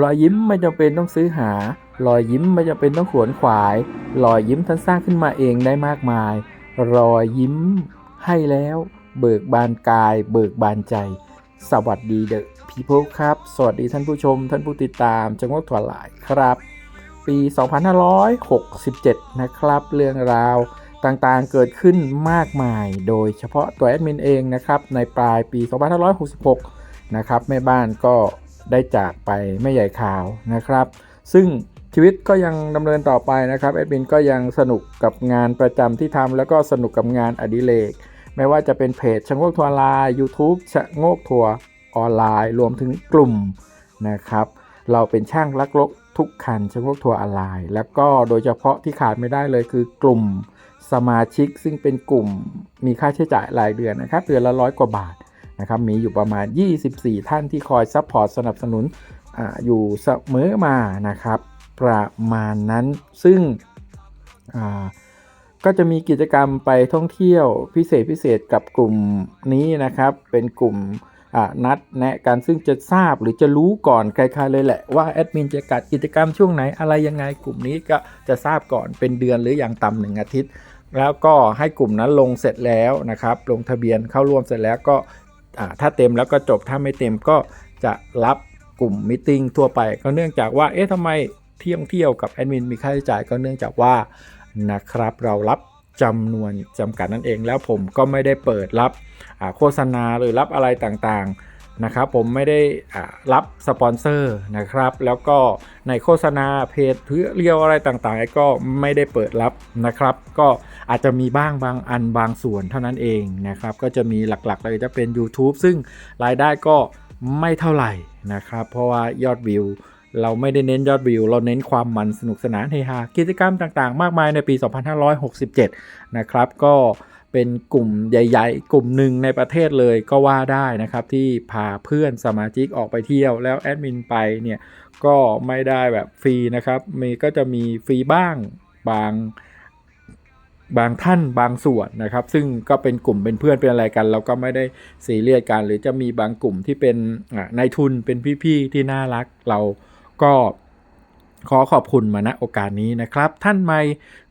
รอยยิ้มไม่จำเป็นต้องซื้อหา รอยยิ้มไม่จำเป็นต้องขวนขวาย รอยยิ้มท่านสร้างขึ้นมาเองได้มากมาย รอยยิ้มให้แล้ว เบิกบานกาย เบิกบานใจ สวัสดีเดอะพีเพ e ครับ สวัสดีท่านผู้ชม ท่านผู้ติดตามจังหวัดถั่วหลายครับ ปี 2567 นะครับ เรื่องราวต่างๆ เกิดขึ้นมากมาย โดยเฉพาะตัวแอดมินเองนะครับ ในปลายปี 2566 นะครับ แม่บ้านก็ ได้จากไปแม่ใหญ่ข่าวนะครับ ซึ่งชีวิตก็ยังดำเนินต่อไปนะครับแอดมินก็ยังสนุกกับงานประจำที่ทำแล้วก็สนุกกับงานอดิเรกไม่ว่าจะเป็นเพจชะโงกทัวร์ไลน์ YouTube ชะโงกทัวร์ออนไลน์ รวมถึงกลุ่มนะครับ เราเป็นช่างลักลกทุกคันชะโงกทัวร์ออนไลน์ แล้วก็โดยเฉพาะที่ขาดไม่ได้เลยคือกลุ่มสมาชิกซึ่งเป็นกลุ่มมีค่าใช้จ่ายรายเดือนนะครับ เดือนละร้อยกว่าบาท นะครับมีอยู่ประมาณ 24 ท่านที่คอยซัพพอร์ตสนับสนุนออยู่เสมอมานะครับ ประมาณนั้นซึ่งก็จะมีกิจกรรมไปท่องเที่ยวพิเศษพิเศษกับกลุ่มนี้นะครับ เป็นกลุ่มนัดแนะกันซึ่งจะทราบหรือจะรู้ก่อนใครๆเลยแหละว่าแอดมินจะกัดกิจกรรมช่วงไหนอะไรยังไงกลุ่มนี้ก็จะทราบก่อนเป็นเดือนหรืออย่างต่ำหนึ่งอาทิตย์ แล้วก็ให้กลุ่มนั้นลงเสร็จแล้วนะครับ ลงทะเบียนเข้าร่วมเสร็จแล้วก็ ถ้าเต็มแล้วก็จบถ้าไม่เต็มก็จะรับกลุ่มมิ팅ทั่วไป ก็เนื่องจากว่าเอ๊ะทำไมเที่ยงเที่ยวกับแอดมินมีค่าใช้จ่ายก็เนื่องจากว่านะครับเรารับจำนวนจำกัดนั่นเองแล้วผมก็ไม่ได้เปิดรับโฆษณาหรือรับอะไรต่างๆ นะครับผมไม่ได้รับสปอนเซอร์นะครับ แล้วก็ในโฆษณาเพจเพื่อเรียวอะไรต่างๆ ก็ไม่ได้เปิดรับนะครับ ก็อาจจะมีบ้างบางอันบางส่วนเท่านั้นเองนะครับ ก็จะมีหลักๆเลยจะเป็น YouTube ซึ่งรายได้ก็ไม่เท่าไหร่นะครับ เพราะว่ายอดวิวเราไม่ได้เน้นยอดวิว เราเน้นความมันสนุกสนานเฮฮากิจกรรมต่างๆ มากมายในปี 2567 นะครับ ก็ เป็นกลุ่มใหญ่ ๆ กลุ่มหนึ่งในประเทศเลยก็ว่าได้นะครับ ที่พาเพื่อนสมาชิกออกไปเที่ยวแล้วแอดมินไปเนี่ยก็ไม่ได้แบบฟรีนะครับ มีก็จะมีฟรีบ้างบางบางท่านบางส่วนนะครับ ซึ่งก็เป็นกลุ่มเป็นเพื่อนเป็นอะไรกัน เราก็ไม่ได้ซีเรียสกัน หรือจะมีบางกลุ่มที่เป็นนายทุนเป็นพี่ ๆ ที่น่ารักเราก็ ขอขอบคุณมาณโอกาสนี้นะครับ ท่านใหม่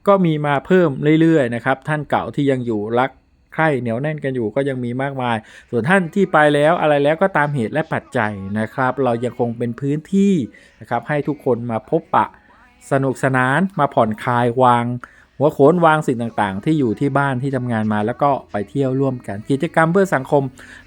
ก็มีมาเพิ่มเรื่อยๆนะครับ ท่านเก่าที่ยังอยู่รักใคร่เหนียวแน่นกันอยู่ก็ยังมีมากมาย ส่วนท่านที่ไปแล้วอะไรแล้วก็ตามเหตุและปัจจัยนะครับ เรายังคงเป็นพื้นที่นะครับให้ทุกคนมาพบปะสนุกสนานมาผ่อนคลายวาง หัวโขนวางสิ่งต่างๆ ที่อยู่ที่บ้านที่ทำงานมาแล้วก็ไปเที่ยวร่วมกัน กิจกรรมเพื่อสังคม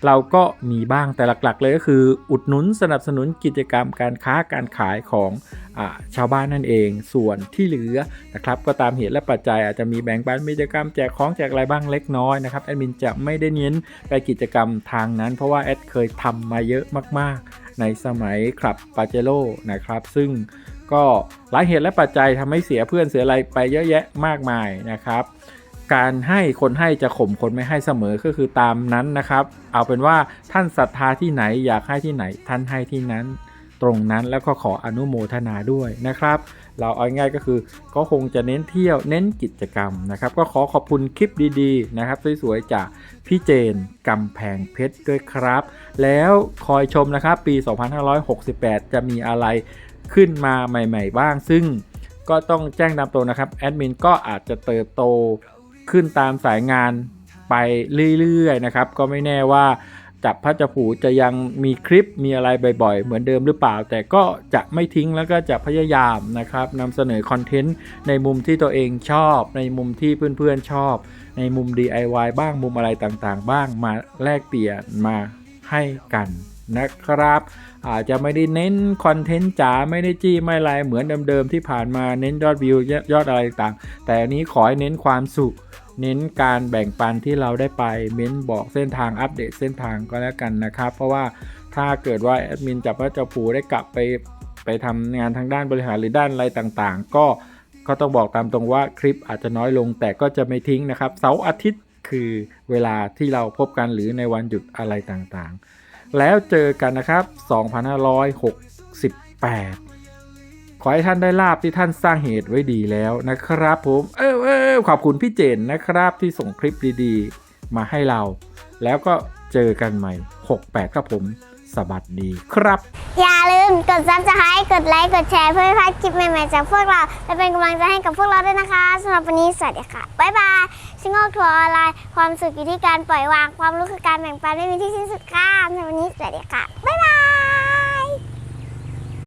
เราก็มีบ้างแต่หลักๆ เลยก็คือ อุดหนุนสนับสนุนกิจกรรมการค้าการขายของอชาวบ้านนั่นเอง ส่วนที่เหลือนะครับก็ตามเหตุและปัจจัยอาจจะมีแบ่งปันกิจกรรมแจกของแจกอะไรบ้างเล็กน้อยนะครับแอดมินจะไม่ได้เน้นไปกิจกรรมทางนั้น เพราะว่าแอดเคยทำมาเยอะมากๆ ในสมัยคลับปาเจโร่นะครับซึ่ง ก็หลายเหตุและปัจจัยทำให้เสียเพื่อนเสียอะไรไปเยอะแยะมากมายนะครับ การให้คนให้จะข่มคนไม่ให้เสมอก็คือตามนั้นนะครับ เอาเป็นว่าท่านศรัทธาที่ไหนอยากให้ที่ไหน ท่านให้ที่นั้นตรงนั้นแล้วก็ขออนุโมทนาด้วยนะครับ เราเอาง่ายก็คือก็คงจะเน้นเที่ยวเน้นกิจกรรมนะครับ ก็ขอขอบคุณคลิปดีๆนะครับสวยๆจากพี่เจนกำแพงเพชรด้วยครับ แล้วคอยชมนะครับปี 2568 จะมีอะไร ขึ้นมาใหม่ ๆ บ้าง ซึ่งก็ต้องแจ้งตามตรงนะครับแอดมินก็อาจจะเติบโตขึ้นตามสายงานไปเรื่อยๆนะครับ ก็ไม่แน่ว่าจับพัชผูจะยังมีคลิปมีอะไรบ่อยๆ เหมือนเดิมหรือเปล่า แต่ก็จะไม่ทิ้งแล้วก็จะพยายามนะครับนำเสนอคอนเทนต์ในมุมที่ตัวเองชอบ ในมุมที่เพื่อนๆชอบ ในมุม DIY บ้างมุมอะไรต่างๆ บ้างมาแลกเปลี่ยนมาให้กัน นะครับ อาจจะไม่ได้เน้นคอนเทนต์จ๋าไม่ได้จี้ไม่ไรเหมือนเดิมๆที่ผ่านมาเน้นยอดวิวยอดอะไรต่างๆ แต่อันนี้ขอให้เน้นความสุข เน้นการแบ่งปันที่เราได้ไปเม้นบอกเส้นทางอัปเดตเส้นทางก็แล้วกันนะครับ เพราะว่าถ้าเกิดว่าแอดมินจับพระเจ้าผูได้กลับไปไปทำงานทางด้านบริหารหรือด้านอะไรต่างๆ ก็ก็ต้องบอกตามตรงว่าคลิปอาจจะน้อยลงแต่ก็จะไม่ทิ้งนะครับ เสาร์อาทิตย์คือเวลาที่เราพบกันหรือในวันหยุดอะไรต่างๆ แล้วเจอกันนะครับ 2568 ขอให้ท่านได้ลาบที่ท่านสร้างเหตุไว้ดีแล้วนะครับผม เออเออขอบคุณพี่เจนนะครับที่ส่งคลิปดีๆ มาให้เรา แล้วก็เจอกันใหม่ 68 ครับผม สวัสดีครับ อย่าลืมกด subscribe กดไลค์ กดแชร์เพื่อไม่พลาดคลิปใหม่ ๆ จากพวกเรา และเป็นกำลังใจให้กับพวกเราด้วยนะคะสำหรับวันนี้สวัสดีค่ะ บ๊ายบายชิงโงกทัวร์ออนไลน์ ความสุขอยู่ที่การปล่อยวาง ความรู้คือการแบ่งปันไม่มีที่สิ้นสุดค่ะสำหรับวันนี้สวัสดีค่ะบายบาย